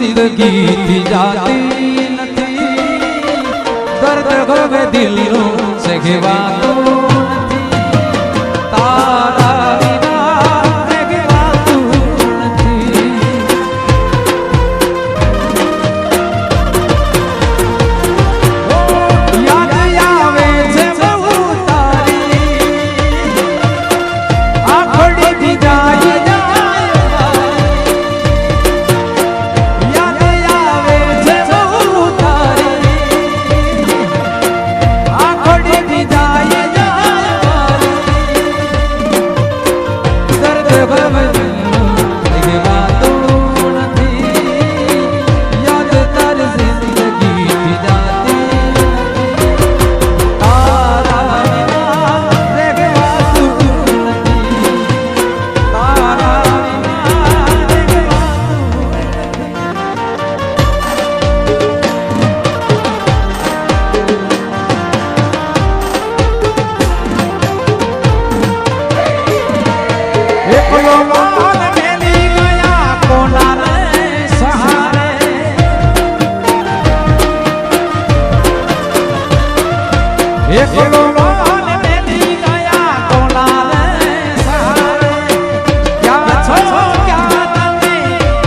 જિંદગીથી જાતી નથી. દર્દ હવે દિલનું સહેવાતું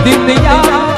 દિલ યાર